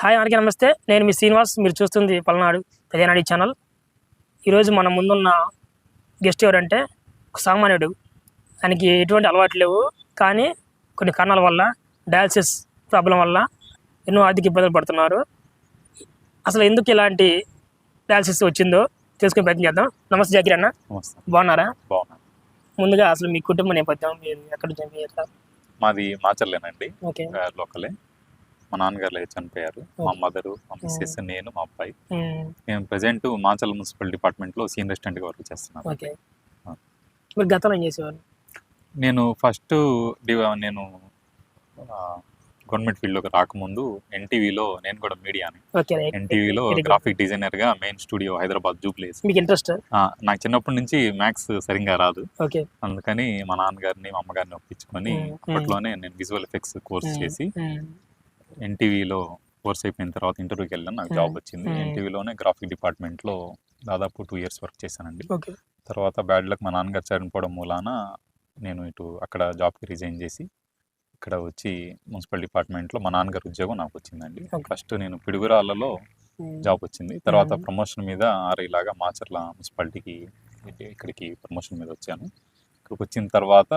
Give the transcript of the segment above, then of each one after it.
Hi అందరికీ నమస్తే. నేను మీ శ్రీనివాస్ మీరు చూస్తుంది పల్నాడు ప్రజానాడి ఛానల్. ఈరోజు మన ముందున్న గెస్ట్ ఎవరంటే ఒక సామాన్యుడు. ఆయనకి ఎటువంటి అలవాట్లు లేవు. కానీ కొన్ని కారణాల వల్ల డయాలసిస్ ప్రాబ్లం వల్ల ఎన్నో ఆర్థిక ఇబ్బందులు పడుతున్నారు. అసలు ఎందుకు ఇలాంటి డయాలసిస్ వచ్చిందో తెలుసుకునే ప్రయత్నం చేద్దాం. నమస్తే జాకిర్ అన్న. బాగున్నారా? ముందుగా అసలు మీ కుటుంబ నేపథ్యం మీరు ఎక్కడ మాది మాచర్లేనండి. లోకలే. మా నాన్నగారు చనిపోయారు. మా మదరు మా మిస్సెస్ నేను మా అబ్బాయి. నేను ప్రజెంట్ మాచల్ మున్సిపల్ డిపార్ట్మెంట్లో సీనియర్ అసిస్టెంట్గా వర్క్ చేస్తున్నాను. మీరు గతంలో ఏం చేసేవారు? నేను ఫస్ట్ నేను గవర్నమెంట్ ఫీల్డ్లోకి రాకముందు ఎన్టీవీలో నేను కూడా మీడియాని. రైట్. ఎన్టీవీలో. గ్రాఫిక్ డిజైనర్గా మెయిన్ స్టూడియో హైదరాబాద్ జూబ్లేస్ మీకు ఇంట్రెస్ట్? నాకు చిన్నప్పటి నుంచి మ్యాథ్స్ సరిగ్గా రాదు. అందుకని మా నాన్నగారిని మా అమ్మగారిని ఒప్పించుకొని. అప్పట్లోనే నేను విజువల్ ఎఫెక్ట్స్ కోర్స్ చేసి ఎన్టీవీలో కోర్స్ అయిపోయిన తర్వాత ఇంటర్వ్యూకి వెళ్ళాను. నాకు జాబ్ వచ్చింది. Hmm. ఎన్టీవీలోనే గ్రాఫిక్ డిపార్ట్మెంట్లో దాదాపు టూ ఇయర్స్ వర్క్ చేశానండి. తర్వాత బ్యాడ్ లక్ మా నాన్నగారు చనిపోవడం మూలాన నేను ఇటు అక్కడ జాబ్కి రిజైన్ చేసి ఇక్కడ వచ్చి మున్సిపల్ డిపార్ట్మెంట్లో మా నాన్నగారు ఉద్యోగం నాకు వచ్చిందండి. ఫస్ట్ నేను పిడుగురాళ్ళలో ఉమ్, జాబ్ వచ్చింది. తర్వాత Hmm. ప్రమోషన్ మీద ఆరేలాగా మాచర్ల మున్సిపాలిటీకి ఇక్కడికి ప్రమోషన్ మీద వచ్చాను. ఇక్కడికి వచ్చిన తర్వాత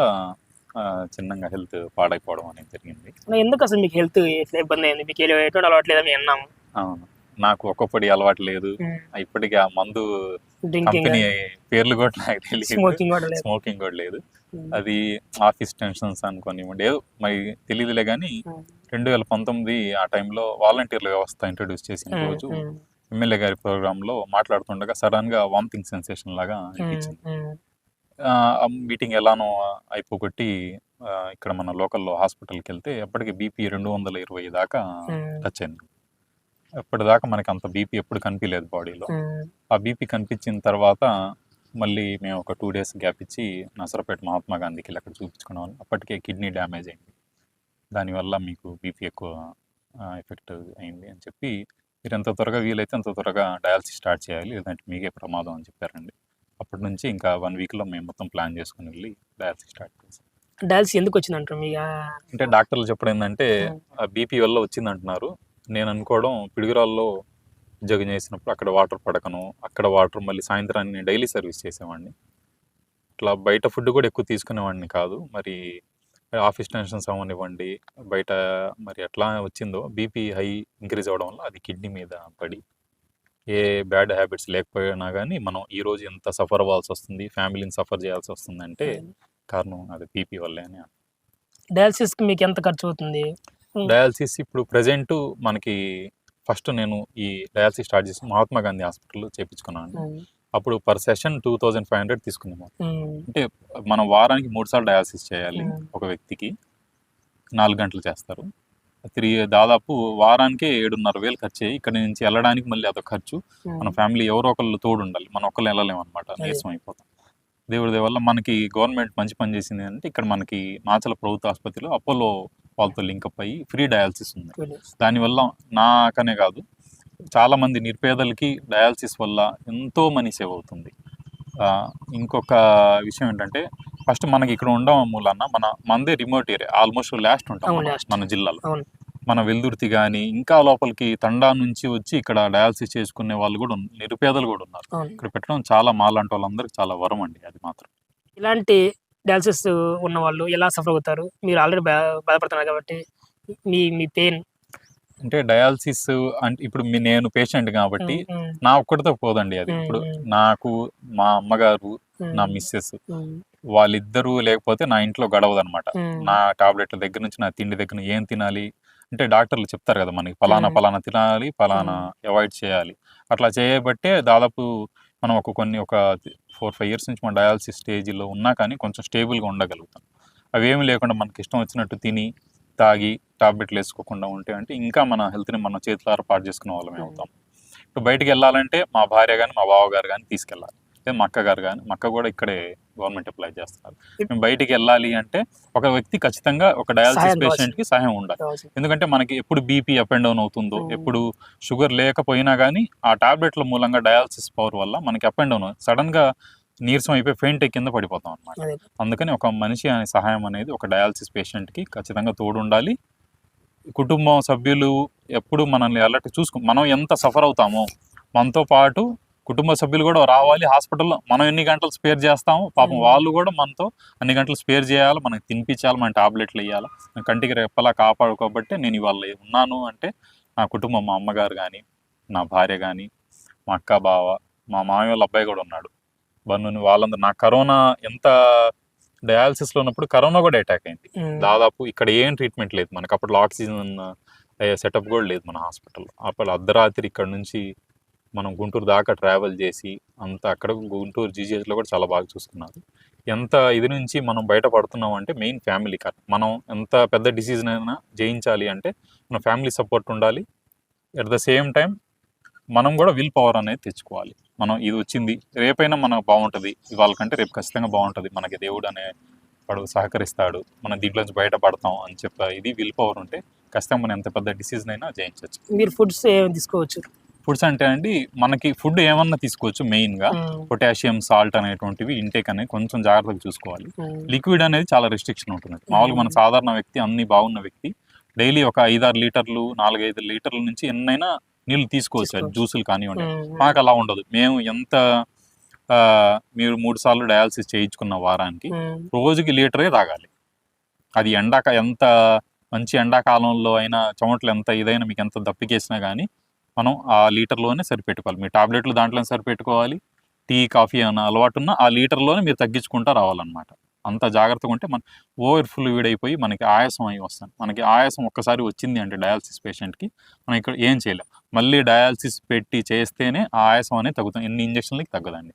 చిన్నగా హెల్త్ పాడైపోవడం అనేది జరిగింది. ఎందుకు అసలు మీకు హెల్త్ ఇబ్బంది అయింది? మీకు ఎటువంటి అలవాటు లేదని విన్నాము అవును. నాకు ఒక్కొక్కటి అలవాటు లేదు. ఇప్పటికీ ఆ మందు కంపెనీ పేర్లు కూడా నాకు తెలియదు. స్మోకింగ్ కూడా లేదు. అది ఆఫీస్ టెన్షన్స్ అనుకోనివ్వండి ఏదో మరి తెలియదులే కానీ రెండు వేల పంతొమ్మిది ఆ టైంలో వాలంటీర్ల వ్యవస్థ ఇంట్రొడ్యూస్ చేసిన రోజు ఎమ్మెల్యే గారి ప్రోగ్రామ్లో మాట్లాడుతుండగా సడన్గా వామిటింగ్ సెన్సేషన్ లాగా అనిపించింది. మీటింగ్ ఎలానో అయిపోగొట్టి ఇక్కడ మన లోకల్లో హాస్పిటల్కి వెళ్తే అప్పటికి బీపీ రెండు వందల ఇరవై దాకా టచ్ అయింది. అప్పటిదాకా మనకి అంత బీపీ ఎప్పుడు కనిపించలేదు బాడీలో. ఆ బీపీ కనిపించిన తర్వాత మళ్ళీ మేము ఒక టూ డేస్ గ్యాప్ ఇచ్చి నసరపేట మహాత్మా గాంధీకి వెళ్ళి అక్కడ చూపించుకున్నాం. అప్పటికే కిడ్నీ డ్యామేజ్ అయింది. దానివల్ల మీకు బీపీ ఎక్కువ ఎఫెక్ట్ అయింది అని చెప్పి మీరు ఎంత త్వరగా వీలైతే అంత త్వరగా డయాలసిస్ స్టార్ట్ చేయాలి లేదంటే మీకే ప్రమాదం అని చెప్పారండి. అప్పటి నుంచి ఇంకా వన్ వీక్లో మేము మొత్తం ప్లాన్ చేసుకుని వెళ్ళి డయాలసిస్ స్టార్ట్ చేసాం. డయాలసిస్ ఎందుకు వచ్చింది అంటారు మీ అంటే డాక్టర్లు చెప్పడం ఏంటంటే ఆ. బీపీ వల్ల వచ్చింది అంటున్నారు నేను అనుకోవడం పిడుగురాల్లో ఉద్యోగం చేసినప్పుడు అక్కడ వాటర్ పడకను అక్కడ వాటర్ మళ్ళీ సాయంత్రాన్ని డైలీ సర్వీస్ చేసేవాడిని. ఇట్లా బయట ఫుడ్ కూడా ఎక్కువ తీసుకునేవాడిని కాదు. మరి ఆఫీస్ టెన్షన్స్ అవ్వనివ్వండి బయట మరి ఎట్లా వచ్చిందో బీపీ హై ఇంక్రీజ్ అవ్వడం వల్ల అది కిడ్నీ మీద పడి ఏ బ్యాడ్ హ్యాబిట్స్ లేకపోయినా కానీ మనం ఈ రోజు ఎంత సఫర్ అవ్వాల్సి వస్తుంది ఫ్యామిలీని సఫర్ చేయాల్సి వస్తుంది అంటే కారణం అది బీపీ వల్లే అని డయాలసిస్కి మీకు ఎంత ఖర్చు అవుతుంది డయాలసిస్ ఇప్పుడు ప్రజెంట్ మనకి ఫస్ట్ నేను ఈ డయాలసిస్ స్టార్ట్ చేసి మహాత్మా గాంధీ హాస్పిటల్లో చేపించుకున్నాను. ఉమ్, అప్పుడు per session two thousand five hundred తీసుకున్నాము. అంటే మనం వారానికి మూడు సార్లు డయాలసిస్ చేయాలి. ఒక వ్యక్తికి. నాలుగు గంటలు చేస్తారు. త్రీ దాదాపు వారానికి ఏడున్నర వేలు ఖర్చు అయ్యి ఇక్కడ నుంచి వెళ్ళడానికి మళ్ళీ అదొక ఖర్చు. మన ఫ్యామిలీ ఎవరో ఒకళ్ళు తోడు ఉండాలి మనం ఒక్కళ్ళు వెళ్ళలేము అనమాట. నీరసం అయిపోతాం. దేవుడి దయ వల్ల మనకి గవర్నమెంట్ మంచి పని చేసింది అంటే ఇక్కడ మనకి మాచల ప్రభుత్వ ఆసుపత్రిలో అపోలో వాళ్ళతో లింకప్ అయ్యి ఫ్రీ డయాలసిస్ ఉంది. దానివల్ల నాకనే కాదు చాలా మంది నిరుపేదలకి డయాలసిస్ వల్ల ఎంతో మనీ సేవ్ అవుతుంది. ఇంకొక విషయం ఏంటంటే ఫస్ట్ మనకి ఇక్కడ ఉండడం మూలన మన మందే రిమోట్ ఏరియా ఆల్మోస్ట్ లాస్ట్ ఉంటాం మనం, జిల్లాలో. మన వెల్దుర్తి కానీ ఇంకా లోపలికి తండా నుంచి వచ్చి ఇక్కడ డయాలసిస్ చేసుకునే వాళ్ళు కూడా నిరుపేదలు కూడా ఉన్నారు. ఇక్కడ పెట్టడం చాలా మాలాంటి వాళ్ళందరికీ చాలా వరం అండి అది మాత్రం. ఇలాంటి డయాలసిస్ ఉన్న వాళ్ళు ఎలా సఫర్ అవుతారు? మీరు ఆల్రెడీ బాధపడుతున్నారు కాబట్టి మీ మీ పెయిన్ అంటే డయాలసిస్ అంటే ఇప్పుడు నేను పేషెంట్ కాబట్టి నా ఒక్కడితో పోదండి అది. ఇప్పుడు. నాకు మా అమ్మగారు నా మిస్సెస్ వాళ్ళిద్దరూ లేకపోతే నా ఇంట్లో గడవదు అనమాట నా టాబ్లెట్ల దగ్గర నుంచి నా తిండి దగ్గర ఏం తినాలి? అంటే డాక్టర్లు చెప్తారు కదా మనకి ఫలానా. ఫలానా తినాలి ఫలానా అవాయిడ్ చేయాలి. అట్లా చేయబట్టే దాదాపు మనం ఒక కొన్ని ఒక ఫోర్ ఫైవ్ ఇయర్స్ నుంచి మన డయాలసిస్ స్టేజ్లో ఉన్నా కానీ కొంచెం స్టేబుల్గా ఉండగలుగుతాం. అవి ఏమి లేకుండా మనకి ఇష్టం వచ్చినట్టు తిని తాగి టాబ్లెట్లు వేసుకోకుండా ఉంటే అంటే ఇంకా మన హెల్త్ని మన చేతులారా పాటు చేసుకునే వాళ్ళమే అవుతాం. ఇప్పుడు బయటికి వెళ్ళాలంటే మా భార్య కానీ మా బావగారు కానీ తీసుకెళ్ళాలి. లేదా మా అక్కగారు కానీ మా అక్క కూడా ఇక్కడే గవర్నమెంట్ అప్లై చేస్తున్నారు. మేము బయటికి వెళ్ళాలి అంటే ఒక వ్యక్తి ఖచ్చితంగా ఒక డయాలసిస్. పేషెంట్కి సహాయం ఉండాలి. ఎందుకంటే మనకి ఎప్పుడు బీపీ అప్ అండ్ డౌన్ అవుతుందో. ఎప్పుడు షుగర్ లేకపోయినా కానీ ఆ టాబ్లెట్ల మూలంగా డయాలసిస్ పవర్ వల్ల మనకి అప్ అండ్ డౌన్ సడన్గా నీరసం అయిపోయి ఫెయింట్ కింద పడిపోతాం అనమాట అదే. అందుకని ఒక మనిషి అనే సహాయం అనేది ఒక డయాలసిస్ పేషెంట్కి ఖచ్చితంగా తోడు ఉండాలి కుటుంబం సభ్యులు ఎప్పుడు మనల్ని అలర్ట్ చూసుకో మనం ఎంత సఫర్ అవుతామో మనతో పాటు కుటుంబ సభ్యులు కూడా రావాలి హాస్పిటల్లో మనం ఎన్ని గంటలు స్పేర్ చేస్తామో పాపం. వాళ్ళు కూడా మనతో అన్ని గంటలు స్పేర్ చేయాలి మనకి తినిపించాలి మన టాబ్లెట్లు వేయాలి కంటికి రెప్పలా కాపాడుకోబట్టే నేను ఇవాళ ఉన్నాను అంటే నా కుటుంబం మా అమ్మగారు కానీ నా భార్య కానీ మా అక్క బావ మా మామయ్య వాళ్ళ అబ్బాయి కూడా ఉన్నాడు. బన్నుని వాళ్ళందరూ. నా కరోనా ఎంత డయాలసిస్లో ఉన్నప్పుడు కరోనా కూడా అటాక్ అయింది. దాదాపు ఇక్కడ ఏం ట్రీట్మెంట్ లేదు మనకి. అప్పుడు ఆక్సిజన్ సెటప్ కూడా లేదు మన హాస్పిటల్లో అప్పుడు అర్ధరాత్రి ఇక్కడ నుంచి మనం గుంటూరు దాకా ట్రావెల్ చేసి అంత అక్కడ గుంటూరు జీజీహెచ్లో కూడా చాలా బాగా చూసుకున్నారు. ఎంత ఇది నుంచి మనం బయటపడుతున్నాం అంటే మెయిన్ ఫ్యామిలీ కార్ మనం ఎంత పెద్ద డిసీజ్ అయినా జయించాలి అంటే మన ఫ్యామిలీ సపోర్ట్ ఉండాలి. ఎట్ ద సేమ్ టైం మనం కూడా విల్ పవర్ అనేది తెచ్చుకోవాలి. మనం ఇది వచ్చింది రేపైనా మనకు బాగుంటుంది. ఇవాళ కంటే రేపు ఖచ్చితంగా బాగుంటుంది. మనకి దేవుడు అనే వాడు సహకరిస్తాడు. మనం దీంట్లో నుంచి బయటపడతాం అని చెప్ప ఇది విల్ పవర్ ఉంటే ఖచ్చితంగా మనం ఎంత పెద్ద డిసీజ్ అయినా జయించవచ్చు మీరు ఫుడ్స్ ఏమి తీసుకోవచ్చు? ఫుడ్స్ అంటే అండి మనకి ఫుడ్ ఏమన్నా తీసుకోవచ్చు మెయిన్గా. ఉమ్, పొటాషియం సాల్ట్ అనేటువంటివి ఇంటేక్ అనేది కొంచెం జాగ్రత్తగా చూసుకోవాలి. లిక్విడ్ అనేది చాలా రెస్ట్రిక్షన్ ఉంటుంది మామూలుగా మన సాధారణ వ్యక్తి అన్ని బాగున్న వ్యక్తి డైలీ ఒక ఐదారు లీటర్లు నాలుగైదు లీటర్ల నుంచి ఎన్నైనా నీళ్ళు తీసుకోవచ్చు. జ్యూసులు కానివ్వండి. మాకు అలా ఉండదు. మేము ఎంత మీరు మూడు సార్లు డయాలసిస్ చేయించుకున్న వారానికి రోజుకి లీటరే తాగాలి. అది ఎండాక ఎంత మంచి ఎండాకాలంలో అయినా చెమటలు ఎంత ఇదైనా మీకు ఎంత దప్పికేసినా కానీ మనం ఆ లీటర్లోనే సరిపెట్టుకోవాలి. మీ టాబ్లెట్లు దాంట్లోనే సరిపెట్టుకోవాలి. టీ కాఫీ ఏమైనా అలవాటు ఉన్నా ఆ లీటర్లోనే మీరు తగ్గించుకుంటూ రావాలన్నమాట. అంత జాగ్రత్తగా ఉంటే మన ఓవర్ ఫ్లూయిడ్ అయిపోయి మనకి ఆయాసం అయి వస్తాం. మనకి ఆయాసం ఒక్కసారి వచ్చింది అంటే డయాలసిస్ పేషెంట్కి మనం ఇక్కడ ఏం చేయలేం. మళ్ళీ డయాలసిస్ పెట్టి చేస్తేనే ఆ ఆయాసం అనేది తగ్గుతుంది ఎన్ని ఇంజక్షన్లకి తగ్గదండి.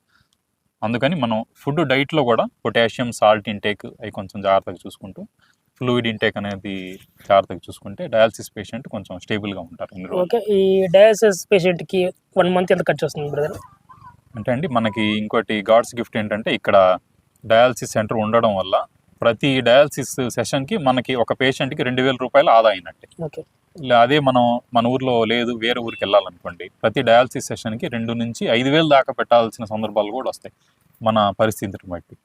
అందుకని మనం ఫుడ్ డైట్లో కూడా పొటాషియం సాల్ట్ ఇంటేక్ అవి కొంచెం జాగ్రత్తగా చూసుకుంటూ ఫ్లూయిడ్ ఇంటేక్ అనేది జాగ్రత్తగా చూసుకుంటే డయాలసిస్ పేషెంట్ కొంచెం స్టేబుల్గా ఉంటారు ఓకే ఈ డయాలసిస్ పేషెంట్కి వన్ మంత్ ఎంత ఖర్చు వస్తుంది బ్రదర్? అంటే అండి మనకి ఇంకోటి గాడ్స్ గిఫ్ట్ ఏంటంటే ఇక్కడ డయాలసిస్ సెంటర్ ఉండడం వల్ల ప్రతి డయాలసిస్ సెషన్కి మనకి ఒక పేషెంట్కి రెండు వేల రూపాయలు ఆదా అయినట్టే. అదే మనం మన ఊర్లో లేదు వేరే ఊరికి వెళ్ళాలనుకోండి ప్రతి డయాలసిస్ సెషన్కి రెండు నుంచి ఐదు వేలు దాకా పెట్టాల్సిన సందర్భాలు కూడా వస్తాయి మన పరిస్థితిని బట్టి.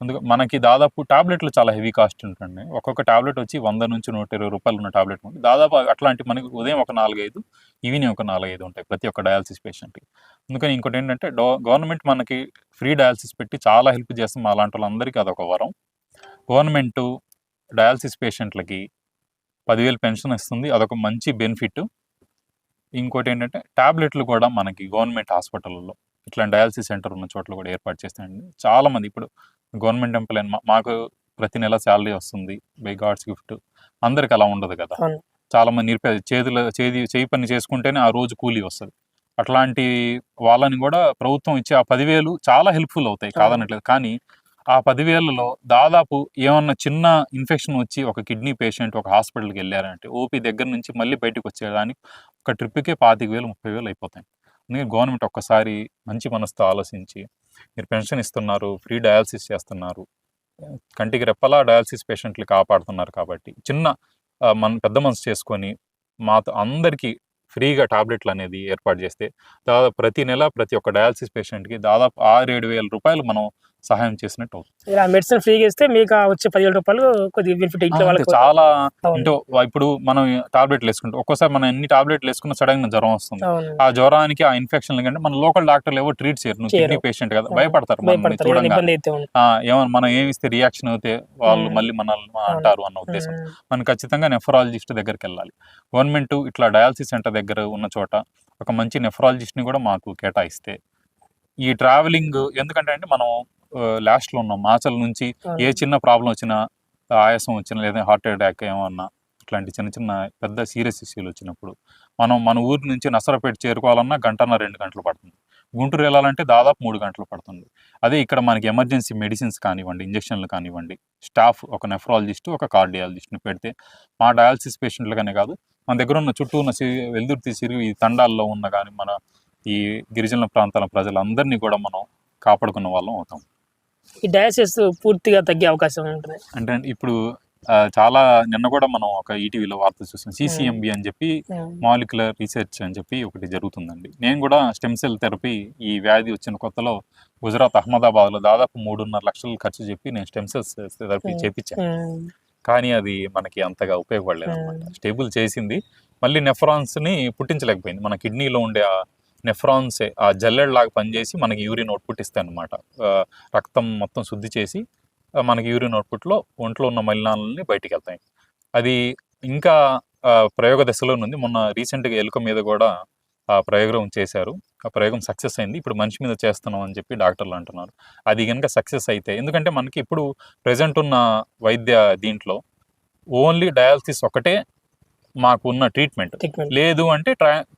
అందుకు మనకి దాదాపు టాబ్లెట్లు చాలా హెవీ కాస్ట్ ఉంటుంది ఒక్కొక్క టాబ్లెట్ వచ్చి వంద నుంచి నూట ఇరవై రూపాయలు ఉన్న టాబ్లెట్ ఉంది. దాదాపు అట్లాంటి మనకి ఉదయం ఒక నాలుగైదు ఈవినింగ్ ఒక నాలుగైదు ఉంటాయి ప్రతి ఒక్క డయాలసిస్ పేషెంట్కి. అందుకని ఇంకోటి ఏంటంటే డో గవర్నమెంట్ మనకి ఫ్రీ డయాలసిస్ పెట్టి చాలా హెల్ప్ చేస్తాం అలాంటి వాళ్ళందరికీ అదొక వరం. గవర్నమెంట్ డయాలసిస్ పేషెంట్లకి పదివేలు పెన్షన్ ఇస్తుంది. అదొక మంచి బెనిఫిట్. ఇంకోటి ఏంటంటే టాబ్లెట్లు కూడా మనకి గవర్నమెంట్ హాస్పిటల్లో ఇట్లా డయాలసిస్ సెంటర్ ఉన్న చోట్ల కూడా ఏర్పాటు చేస్తాయండి. చాలామంది ఇప్పుడు గవర్నమెంట్ ఎంప్లాయ్ మాకు ప్రతి నెల శాలరీ వస్తుంది బై గాడ్స్ గిఫ్ట్. అందరికి అలా ఉండదు కదా. చాలా మంది నిరుపేద చేతుల చేతి చేయి పని చేసుకుంటేనే ఆ రోజు కూలీ వస్తుంది. అట్లాంటి వాళ్ళని కూడా ప్రభుత్వం ఇచ్చే ఆ పదివేలు చాలా హెల్ప్ఫుల్ అవుతాయి. కాదనట్లేదు. కానీ ఆ పదివేలలో దాదాపు ఏమన్నా చిన్న ఇన్ఫెక్షన్ వచ్చి ఒక కిడ్నీ పేషెంట్ ఒక హాస్పిటల్కి వెళ్ళారంటే ఓపీ దగ్గర నుంచి మళ్ళీ బయటకు వచ్చేదానికి ఒక ట్రిప్కే పాతిక వేలు ముప్పై వేలు అయిపోతాయి. అందుకే గవర్నమెంట్ ఒక్కసారి మంచి మనసుతో ఆలోచించి మీరు పెన్షన్ ఇస్తున్నారు ఫ్రీ డయాలసిస్ చేస్తున్నారు. కంటికి రెప్పలా డయాలసిస్ పేషెంట్లు కాపాడుతున్నారు కాబట్టి చిన్న మన పెద్ద మనసు చేసుకొని మాతో అందరికీ ఫ్రీగా టాబ్లెట్లు అనేది ఏర్పాటు చేస్తే దాదాపు ప్రతి నెల ప్రతి ఒక్క డయాలసిస్ పేషెంట్కి దాదాపు ఆరు ఏడు వేల రూపాయలు మనం సహాయం చేసినట్టు అవుతుంది. ఇలా మెడిసిన్ ఫ్రీగా ఇస్తే మీకు వచ్చే పదివేల రూపాయలు కొద్దిగా బెనిఫిట్ ఇంట్లో అంటే వాళ్ళకి. చాలా. అంటే ఇప్పుడు మనం టాబ్లెట్లు వేసుకుంటాం ఒక్కోసారి మనం ఎన్ని టాబ్లెట్లు వేసుకున్నా సడన్గా జ్వరం వస్తుంది. ఆ జ్వరానికి ఆ ఇన్ఫెక్షన్ కంటే మన లోకల్ డాక్టర్లు ఎవరు ట్రీట్ చేయరు. నువ్వు. కిడ్నీ పేషెంట్ కదా. భయపడతారు చూడంగా ఏమన్నా మనం ఏమి ఇస్తే రియాక్షన్ అయితే వాళ్ళు. మళ్ళీ మనల్ని అంటారు అన్న ఉద్దేశం. మనం ఖచ్చితంగా నెఫ్రాలజిస్ట్ దగ్గరికి వెళ్ళాలి. గవర్నమెంట్ ఇట్లా డయాలసిస్ సెంటర్ దగ్గర ఉన్న చోట ఒక మంచి nephrologist ని కూడా మాకు కేటాయిస్తే ఈ ట్రావెలింగ్ ఎందుకంటే అంటే మనం లాస్ట్లో ఉన్నాం. మాచల్ నుంచి. ఏ చిన్న ప్రాబ్లం వచ్చినా ఆయాసం వచ్చినా లేదా హార్ట్ అటాక్ ఏమన్నా ఇట్లాంటి చిన్న చిన్న పెద్ద సీరియస్ ఇష్యూలు వచ్చినప్పుడు మనం మన ఊరి నుంచి నసరపేట చేరుకోవాలన్నా గంటన్న రెండు గంటలు పడుతుంది. గుంటూరు వెళ్ళాలంటే దాదాపు మూడు గంటలు పడుతుంది. అదే ఇక్కడ మనకి ఎమర్జెన్సీ మెడిసిన్స్ కానివ్వండి ఇంజక్షన్లు కానివ్వండి స్టాఫ్ ఒక నెఫ్రాలజిస్ట్ ఒక కార్డియాలజిస్ట్ని పెడితే మా డయాలసిస్ పేషెంట్లుగానే కాదు మన దగ్గర ఉన్న చుట్టూ ఉన్న వెల్దుర్తి సిరిగి ఈ తండాల్లో ఉన్న కానీ మన ఈ గిరిజన ప్రాంతాల ప్రజలందరినీ కూడా మనం కాపాడుకున్న వాళ్ళం అవుతాం. ఈ డయాసిస్ పూర్తిగా తగ్గే అవకాశం ఉంటుంది. అంటే ఇప్పుడు చాలా నిన్న కూడా మనం ఒక ఈటీవీలో వార్త చూసాం. సిసిఎంబి అని చెప్పి మాలిక్యులర్ రీసెర్చ్ అని చెప్పి ఒకటి జరుగుతుందండి. నేను కూడా స్టెమ్ సెల్ థెరపీ ఈ వ్యాధి వచ్చిన కొత్తలో గుజరాత్ అహ్మదాబాద్లో దాదాపు మూడున్నర లక్షలు ఖర్చు చెప్పి నేను స్టెమ్ సెల్స్ థెరపీ. చేపించాను. కానీ అది మనకి అంతగా ఉపయోగపడలేదు అనమాట స్టేబుల్ చేసింది. మళ్ళీ నెఫ్రాన్స్ని పుట్టించలేకపోయింది. మన కిడ్నీలో ఉండే నెఫ్రాన్సే ఆ జల్లెడ్ లాగా పనిచేసి మనకి యూరిన్ అవుట్పుట్ ఇస్తాయి అనమాట రక్తం మొత్తం శుద్ధి చేసి మనకి యూరిన్ అవుట్పుట్లో ఒంట్లో ఉన్న మలినాలని బయటికి వెళ్తాయి అది ఇంకా ప్రయోగ దశలో ఉంది మొన్న రీసెంట్గా ఎలుక మీద కూడా ఆ ప్రయోగం చేశారు. ఆ ప్రయోగం సక్సెస్ అయింది. ఇప్పుడు మనిషి మీద చేస్తున్నాం అని చెప్పి డాక్టర్లు అంటున్నారు. అది కనుక సక్సెస్ అయితే ఎందుకంటే మనకి ఇప్పుడు ప్రజెంట్ ఉన్న వైద్య దీంట్లో ఓన్లీ డయాలసిస్ ఒకటే మాకు ఉన్న ట్రీట్మెంట్ లేదు అంటే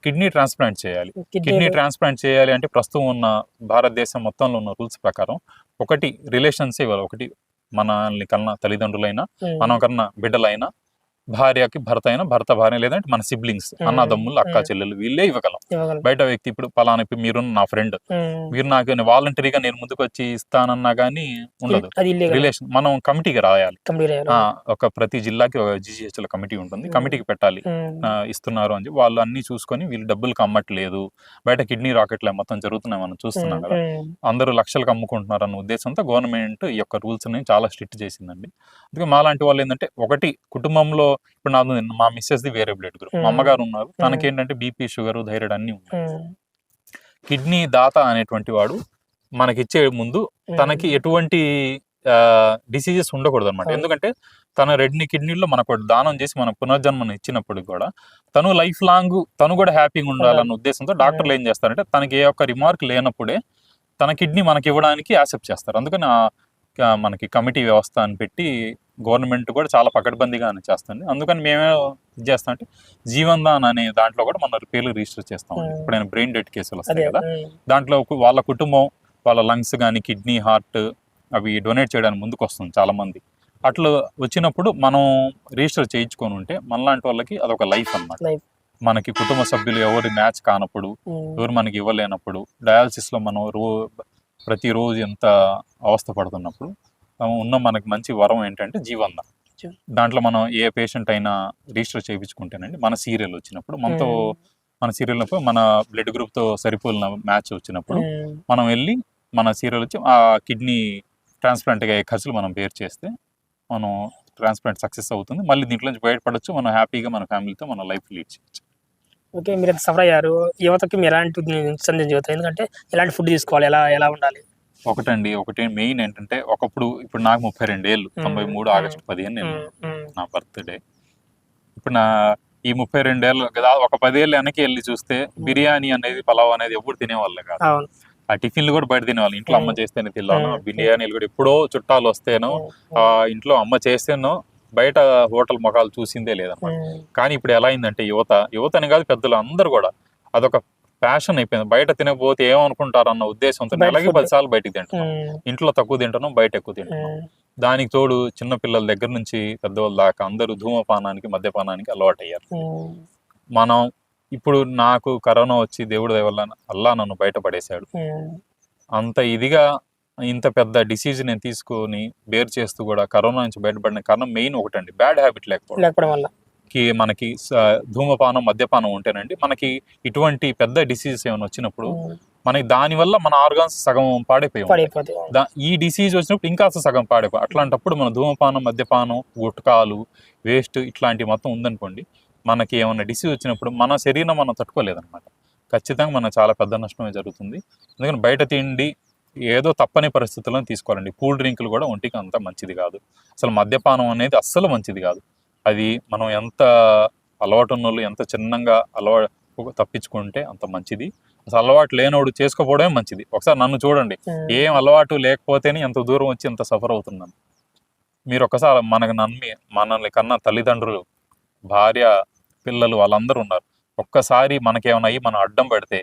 కిడ్నీ ట్రాన్స్ప్లాంట్ చేయాలి. కిడ్నీ ట్రాన్స్ప్లాంట్ చేయాలి అంటే ప్రస్తుతం ఉన్న భారతదేశం మొత్తంలో ఉన్న రూల్స్ ప్రకారం ఒకటి రిలేషన్స్ ఇవ్వాలి. ఒకటి మనల్ని కన్నా తల్లిదండ్రులైనా మనం కన్నా బిడ్డలైనా భార్యకి భర్త అయినా భర్త భార్య లేదంటే మన సిబ్లింగ్స్ అన్నదమ్ములు అక్క. చెల్లెలు వీళ్ళే ఇవ్వగలం. బయట వ్యక్తి ఇప్పుడు పలానా మీరు నా ఫ్రెండ్. మీరు నాకు వాలంటరీగా నేను ముందుకు వచ్చి ఇస్తానన్నా కానీ ఉండదు. రిలేషన్ మనం కమిటీకి రాయాలి. ఒక ప్రతి జిల్లాకి ఒక జిజిహెచ్ల కమిటీ ఉంటుంది. కమిటీకి పెట్టాలి. ఇస్తున్నారు అని వాళ్ళు అన్ని చూసుకొని వీళ్ళు డబ్బులకు అమ్మట్లేదు బయట కిడ్నీ రాకెట్లే మొత్తం జరుగుతున్నాయి మనం చూస్తున్నాం కదా. అందరూ లక్షలకు అమ్ముకుంటున్నారు అన్న ఉద్దేశంతో గవర్నమెంట్ ఈ యొక్క రూల్స్ని చాలా స్ట్రిక్ట్ చేసిందండి. అందుకే మాలాంటి వాళ్ళు ఏంటంటే ఒకటి కుటుంబంలో ఇప్పుడు నాది మా మిస్సెస్ ది వేరే బ్లడ్ గ్రూప్ మా. అమ్మగారు ఉన్నారు Mm. తనకేంటంటే బీపీ షుగర్ థైరాయిడ్ అన్ని ఉన్నాయి. కిడ్నీ దాత అనేటువంటి వాడు మనకిచ్చే ముందు ఉమ్. తనకి ఎటువంటి డిసీజెస్ ఉండకూడదు అనమాట. ఎందుకంటే తన రెడ్ని కిడ్నీలో మనకు దానం చేసి మన పునర్జన్మను ఇచ్చినప్పుడు కూడా తను లైఫ్ లాంగ్ తను కూడా హ్యాపీగా ఉండాలన్న ఉద్దేశంతో డాక్టర్లు ఏం చేస్తారంటే తనకి ఏ ఒక్క రిమార్క్ లేనప్పుడే తన కిడ్నీ మనకి ఇవ్వడానికి యాక్సెప్ట్ చేస్తారు అందుకని మనకి కమిటీ వ్యవస్థ అని పెట్టి గవర్నమెంట్ కూడా చాలా పకడ్బందీగా చేస్తుంది అందుకని మేమే ఇది చేస్తామంటే జీవన్ దాన్ అనే దాంట్లో కూడా మన పేర్లు రిజిస్టర్ చేస్తాం. ఇప్పుడైనా బ్రెయిన్ డెడ్ కేసులు వస్తాయి కదా. దాంట్లో వాళ్ళ కుటుంబం వాళ్ళ లంగ్స్ కానీ కిడ్నీ హార్ట్ అవి డొనేట్ చేయడానికి ముందుకు వస్తుంది చాలా మంది అట్లా వచ్చినప్పుడు మనం రిజిస్టర్ చేయించుకొని ఉంటే మనలాంటి వాళ్ళకి అదొక లైఫ్ అన్నమాట. మనకి కుటుంబ సభ్యులు ఎవరి మ్యాచ్ కానప్పుడు. ఎవరు మనకి ఇవ్వలేనప్పుడు డయాలసిస్లో మనం రో ప్రతిరోజు ఎంత అవస్థ పడుతున్నప్పుడు ఉన్న మనకి మంచి వరం ఏంటంటే జీవంద. జీవ- దాంట్లో మనం ఏ పేషెంట్ అయినా రిజిస్టర్ చేయించుకుంటేనండి. మన సీరియల్ వచ్చినప్పుడు మనతో. మన సీరియల్ మన బ్లడ్ గ్రూప్తో సరిపోలిన మ్యాచ్ వచ్చినప్పుడు. మనం వెళ్ళి మన సీరియల్ వచ్చి ఆ కిడ్నీ ట్రాన్స్ప్లాంట్గా అయ్యే ఖర్చులు మనం బేర్ చేస్తే మనం ట్రాన్స్ప్లాంట్ సక్సెస్ అవుతుంది. మళ్ళీ దీంట్లో నుంచి బయటపడవచ్చు మనం హ్యాపీగా మన ఫ్యామిలీతో మన లైఫ్ లీడ్ చేయొచ్చు. ఓకే మీరు ఎంత సఫర్ అయ్యారు? యువతకి మీరు ఎలాంటి సందేశం చెబుతారు? ఎందుకంటే ఎలాంటి ఫుడ్ తీసుకోవాలి? ఎలా ఎలా ఉండాలి? ఒకటండి ఒకటి మెయిన్ ఏంటంటే ఒకప్పుడు ఇప్పుడు నాకు ముప్పై రెండు ఏళ్ళు. తొంభై మూడు ఆగస్టు పదిహేను నేను. నా బర్త్డే ఇప్పుడు నా ఈ ముప్పై రెండేళ్ళు కదా ఒక పదేళ్ళు వెనక్కి వెళ్ళి చూస్తే బిర్యానీ అనేది పలావ్ అనేది ఎప్పుడు తినేవాళ్ళే కాదు ఆ టిఫిన్లు కూడా బయట తినేవాళ్ళు ఇంట్లో అమ్మ మ్మ్. చేస్తేనే తిన్నాను. బిర్యానీలు కూడా ఎప్పుడో చుట్టాలు వస్తేనో ఆ ఇంట్లో అమ్మ చేస్తేనో బయట హోటల్ మొఖాలు చూసిందే లేదన్నమాట. కానీ ఇప్పుడు ఎలా అయిందంటే యువత యువతని కాదు పెద్దలు అందరూ కూడా అదొక ప్యాషన్ అయిపోయింది బయట తినకపోతే ఏమనుకుంటారు అన్న ఉద్దేశంతో నెలకి food. పది సార్లు బయటికి తింటున్నాం. ఇంట్లో తక్కువ తింటున్నాం బయట ఎక్కువ తింటున్నాం. దానికి తోడు చిన్న పిల్లల దగ్గర నుంచి పెద్దవాళ్ళ దాకా అందరూ ధూమపానానికి మద్యపానానికి అలవాటు అయ్యారు. మనం ఇప్పుడు నాకు కరోనా వచ్చి దేవుడి వల్ల అల్లా నన్ను బయటపడేశాడు. అంత ఇదిగా ఇంత పెద్ద డిసీజ్ నేను తీసుకొని బేర్ చేస్తూ కూడా కరోనా నుంచి బయటపడిన కారణం మెయిన్ ఒకటండి బ్యాడ్ హ్యాబిట్ లేకపోవడం కి మనకి ధూమపానం మద్యపానం ఉంటేనండి మనకి ఇటువంటి పెద్ద డిసీజెస్ ఏమైనా వచ్చినప్పుడు. మనకి దానివల్ల మన ఆర్గాన్స్ సగం పాడైపోయి ఈ డిసీజ్ వచ్చినప్పుడు ఇంకా అసలు సగం పాడైపోయి అట్లాంటప్పుడు మన ధూమపానం మద్యపానం గుట్కాలు వేస్ట్ ఇట్లాంటివి మొత్తం ఉందనుకోండి మనకి ఏమైనా డిసీజ్ వచ్చినప్పుడు మన శరీరం మనం తట్టుకోలేదన్నమాట. ఖచ్చితంగా మనకు చాలా పెద్ద నష్టమే జరుగుతుంది. అందుకని బయట తిండి ఏదో తప్పని పరిస్థితుల్లో తీసుకోవాలండి. కూల్ డ్రింకులు కూడా ఒంటికి అంత మంచిది కాదు. అసలు మద్యపానం అనేది అస్సలు మంచిది కాదు. అది మనం ఎంత అలవాటు ఉన్న వాళ్ళు ఎంత చిన్నగా అలవాటు తప్పించుకుంటే అంత మంచిది. అసలు అలవాటు లేనోడు చేసుకోపోవడమే మంచిది. ఒకసారి నన్ను చూడండి. ఏం అలవాటు లేకపోతేనే ఎంత దూరం వచ్చి ఎంత సఫర్ అవుతున్నాను. మీరు ఒక్కసారి మనకు నమ్మి మనల్ని కన్నా తల్లిదండ్రులు భార్య పిల్లలు వాళ్ళందరూ ఉన్నారు. ఒక్కసారి మనకేమైనా అయ్యి మనం అడ్డం పెడితే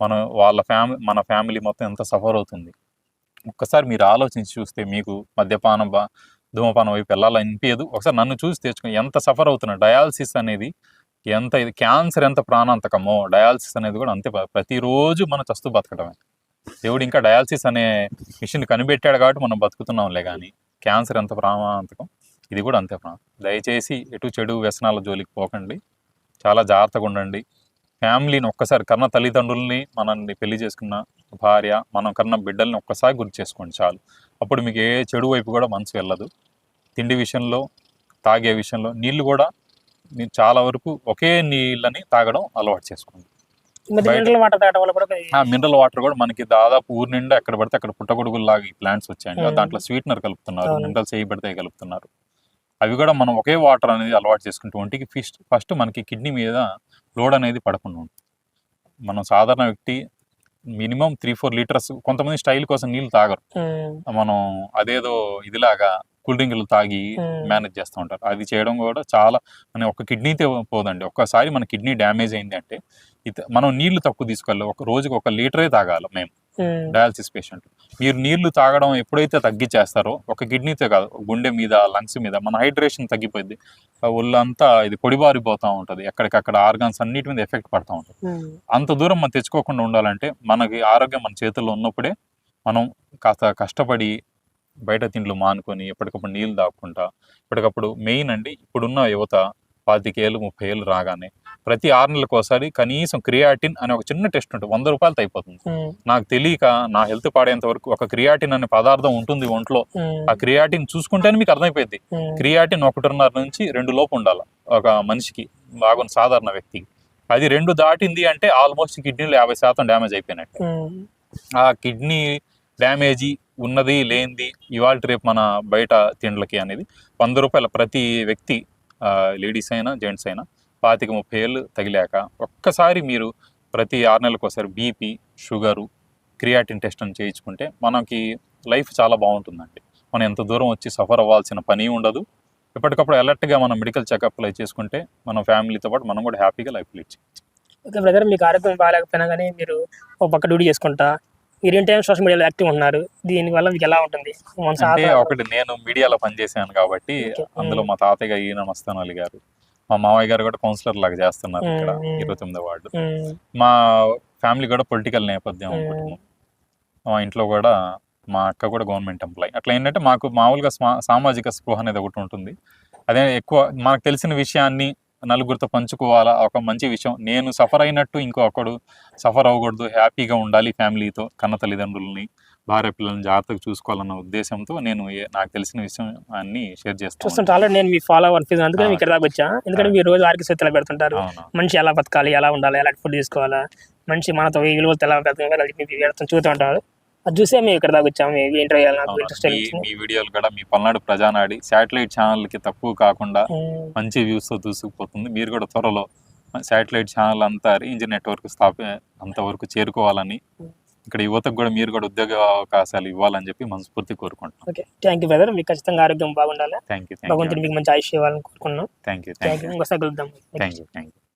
మనం వాళ్ళ ఫ్యామిలీ మన ఫ్యామిలీ మొత్తం ఎంత సఫర్ అవుతుంది. ఒక్కసారి మీరు ఆలోచించి చూస్తే మీకు మద్యపానం బా ధూమపానం వైపు వెళ్ళాలనిపించదు ఒకసారి నన్ను చూసి తెచ్చుకుని ఎంత సఫర్ అవుతున్నా డయాలసిస్ అనేది ఎంత ఇది క్యాన్సర్ ఎంత ప్రాణాంతకమో డయాలసిస్ అనేది కూడా అంతే ప్రతిరోజు మనం చస్తూ బతకడమే దేవుడు ఇంకా డయాలసిస్ అనే మిషన్ కనిపెట్టాడు కాబట్టి మనం బతుకుతున్నాంలే కానీ క్యాన్సర్ ఎంత ప్రాణాంతకం ఇది కూడా అంతే ప్రాణం. దయచేసి ఎటు చెడు వ్యసనాల జోలికి పోకండి. చాలా జాగ్రత్తగా ఉండండి. ఫ్యామిలీని ఒక్కసారి కన్న తల్లిదండ్రుల్ని మనల్ని పెళ్ళి చేసుకున్న భార్య మనం కన్న బిడ్డల్ని ఒక్కసారి గుర్తు చేసుకోండి చాలు. అప్పుడు మీకు ఏ చెడు వైపు కూడా మనసు వెళ్ళదు. తిండి విషయంలో తాగే విషయంలో నీళ్ళు కూడా మీరు చాలా వరకు ఒకే నీళ్ళని తాగడం అలవాటు చేసుకోండి. మినరల్ వాటర్ కూడా మనకి దాదాపు ఊరి నిండా ఎక్కడ పడితే అక్కడ పుట్టగొడుగులు లాగా ఈ ప్లాంట్స్ వచ్చాయండి. దాంట్లో స్వీట్నర్ కలుపుతున్నారు. మినరల్స్ ఏ పడితే కలుపుతున్నారు. అవి కూడా మనం ఒకే వాటర్ అనేది అలవాటు చేసుకుంటూ ఒంటికి ఫిస్ట్ ఫస్ట్ మనకి కిడ్నీ మీద లోడ్ అనేది పడకుండా ఉంటుంది. మనం సాధారణ వ్యక్తి మినిమం త్రీ ఫోర్ లీటర్స్ కొంతమంది స్టైల్ కోసం నీళ్ళు తాగరు. మనం అదేదో ఇదిలాగా కూల్ డ్రింకులు తాగి. మేనేజ్ చేస్తూ ఉంటారు. అది చేయడం కూడా చాలా మన ఒక కిడ్నీతో పోదండి. ఒక్కసారి మన కిడ్నీ డ్యామేజ్ అయింది అంటే ఇత- మనం నీళ్ళు తక్కువ తీసుకోవాలి ఒక రోజుకి ఒక లీటరే తాగాలి మేము డయాలసిస్ పేషెంట్. మీరు నీళ్ళు తాగడం ఎప్పుడైతే తగ్గించేస్తారో ఒక కిడ్నీతో కాదు గుండె మీద లంగ్స్ మీద మన హైడ్రేషన్ తగ్గిపోయింది ఒళ్ళంతా ఇది పొడిబారిపోతూ ఉంటుంది. ఎక్కడికక్కడ ఆర్గాన్స్ అన్నిటి మీద ఎఫెక్ట్ పడుతూ ఉంటుంది. అంత దూరం మనం తెచ్చుకోకుండా ఉండాలంటే మనకి ఆరోగ్యం మన చేతుల్లో ఉన్నప్పుడే మనం కాస్త కష్టపడి బయట తిండ్లు మానుకొని ఎప్పటికప్పుడు నీళ్ళు తాగుకుంటా ఎప్పటికప్పుడు మెయిన్ అండి ఇప్పుడున్న యువత పాతికేళ్ళు ముప్పై ఏళ్ళు రాగానే ప్రతి ఆరు నెలలకు ఒకసారి కనీసం క్రియాటిన్ అనే ఒక చిన్న టెస్ట్ ఉంటుంది. వంద రూపాయలతో అయిపోతుంది. నాకు తెలియక నా హెల్త్ పాడేంత వరకు ఒక క్రియాటిన్ అనే పదార్థం ఉంటుంది ఒంట్లో. ఆ క్రియాటిన్ చూసుకుంటేనే మీకు అర్థమైపోయింది క్రియాటిన్ ఒకటిన్నర నుంచి రెండు లోపు ఉండాలి ఒక మనిషికి బాగున్న సాధారణ వ్యక్తికి. అది రెండు దాటింది అంటే ఆల్మోస్ట్ కిడ్నీలో యాభై శాతం డ్యామేజ్ అయిపోయినట్టు. ఆ కిడ్నీ డ్యామేజీ ఉన్నది లేనిది ఇవాళ రేపు మన బయట తిండ్లకి అనేది వంద రూపాయల ప్రతి వ్యక్తి లేడీస్ అయినా జెంట్స్ అయినా పాతిక ముప్పై ఏళ్ళు తగిలాక ఒక్కసారి మీరు ప్రతి ఆరు నెలలకు ఒకసారి బీపీ షుగరు క్రియాటిన్ టెస్ట్ అని చేయించుకుంటే మనకి లైఫ్ చాలా బాగుంటుందండి. మనం ఎంత దూరం వచ్చి సఫర్ అవ్వాల్సిన పని ఉండదు. ఎప్పటికప్పుడు అలర్ట్గా మనం మెడికల్ చెకప్లు చేసుకుంటే మన ఫ్యామిలీతో పాటు మనం కూడా హ్యాపీగా లైఫ్ లీడ్ చేయొచ్చు. ఓకే బ్రదర్ మీకు ఆరోగ్యం బాగాలేకపోయినా కానీ మీరు ఒక పక్క డ్యూటీ చేసుకుంటా మీరు ఇన్ టైం సోషల్ మీడియాలో యాక్టివ్ ఉన్నారు. దీనివల్ల మీకు ఎలా ఉంటుంది? అంటే ఒకటి నేను మీడియాలో పనిచేశాను కాబట్టి. అందులో మా తాతయ్య ఈయన మస్తాన్ అలీ గారు మా మావయ్య గారు కూడా కౌన్సిలర్ లాగా చేస్తున్నారు ఇక్కడ. ఇరవై తొమ్మిదో వార్డు. మా ఫ్యామిలీ కూడా పొలిటికల్ నేపథ్యం. కుటుంబం మా ఇంట్లో కూడా మా అక్క కూడా గవర్నమెంట్ ఎంప్లాయ్ అట్లా ఏంటంటే మాకు మామూలుగా స్మా- సామాజిక స్పృహ అనేది ఒకటి ఉంటుంది. అదే ఎక్కువ మనకు తెలిసిన విషయాన్ని నలుగురితో పంచుకోవాలా ఒక మంచి విషయం నేను సఫర్ అయినట్టు ఇంకో ఒకడు సఫర్ అవ్వకూడదు హ్యాపీగా ఉండాలి ఫ్యామిలీతో కన్న తల్లిదండ్రులని భార్య పిల్లల్ని జాగ్రత్తగా చూసుకోవాలన్న ఉద్దేశంతో నేను నాకు తెలిసిన విషయం అన్ని షేర్ చేస్తాను చూస్తుంటే ఆల్రెడీ నేను మీ ఫాలో అనిపిస్తుంది అందుకని. మీకు ఇక్కడ దాకా వచ్చా ఎందుకంటే. మీరు రోజు ఆరోగ్య సూత్రాలు పెడుతుంటారు మనిషి ఎలా బతకాలి ఎలా ఉండాలి ఎలాంటి ఫుడ్ తీసుకోవాలా మనిషి మనతో ఈ విలువలతో ఎలా బ్రతకాలి అది మీకు పెడుతూ చూస్తూ ఉంటారు అది చూసే మేము ఇక్కడ దాకా వచ్చాము. చేయాలి నాకు. ఇంట్రెస్ట్ మీ వీడియోలు కూడా మీ పల్నాడు ప్రజానాడి శాటిలైట్ ఛానల్కి తక్కువ కాకుండా మంచి వ్యూస్తో దూసుకుపోతుంది. మీరు కూడా త్వరలో శాటిలైట్ ఛానల్ అంతా రేంజ్ నెట్వర్క్ స్థాపి అంతవరకు చేరుకోవాలని ఇక్కడ యువతకు కూడా మీరు కూడా ఉద్యోగ అవకాశాలు ఇవ్వాలని చెప్పి మనస్ఫూర్తి కోరుకుంటున్నాం. ఓకే. Thank you brother. మీకు ఖచ్చితంగా ఆరోగ్యం బాగుండాలి. థ్యాంక్ యూ భగవంతుడు మీకు మంచి ఆయుష్ ఇవ్వాలని కోరుకున్నాం థ్యాంక్ యూ. Thank you. ఇంకోసారి కలుద్దాం. Thank you thank you.